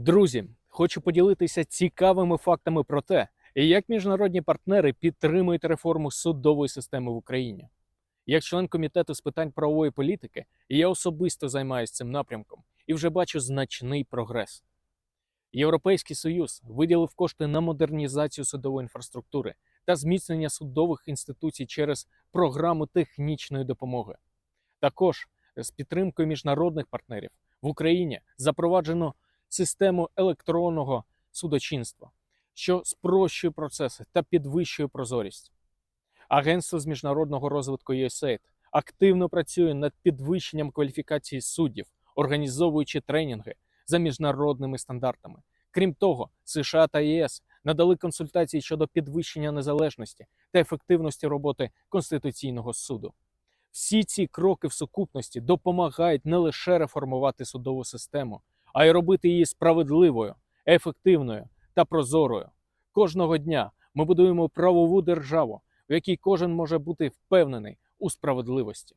Друзі, хочу поділитися цікавими фактами про те, як міжнародні партнери підтримують реформу судової системи в Україні. Як член комітету з питань правової політики, я особисто займаюся цим напрямком і вже бачу значний прогрес. Європейський Союз виділив кошти на модернізацію судової інфраструктури та зміцнення судових інституцій через програму технічної допомоги. Також з підтримкою міжнародних партнерів в Україні запроваджено систему електронного судочинства, що спрощує процеси та підвищує прозорість. Агентство з міжнародного розвитку USAID активно працює над підвищенням кваліфікації суддів, організовуючи тренінги за міжнародними стандартами. Крім того, США та ЄС надали консультації щодо підвищення незалежності та ефективності роботи Конституційного суду. Всі ці кроки в сукупності допомагають не лише реформувати судову систему, а й робити її справедливою, ефективною та прозорою. Кожного дня ми будуємо правову державу, в якій кожен може бути впевнений у справедливості.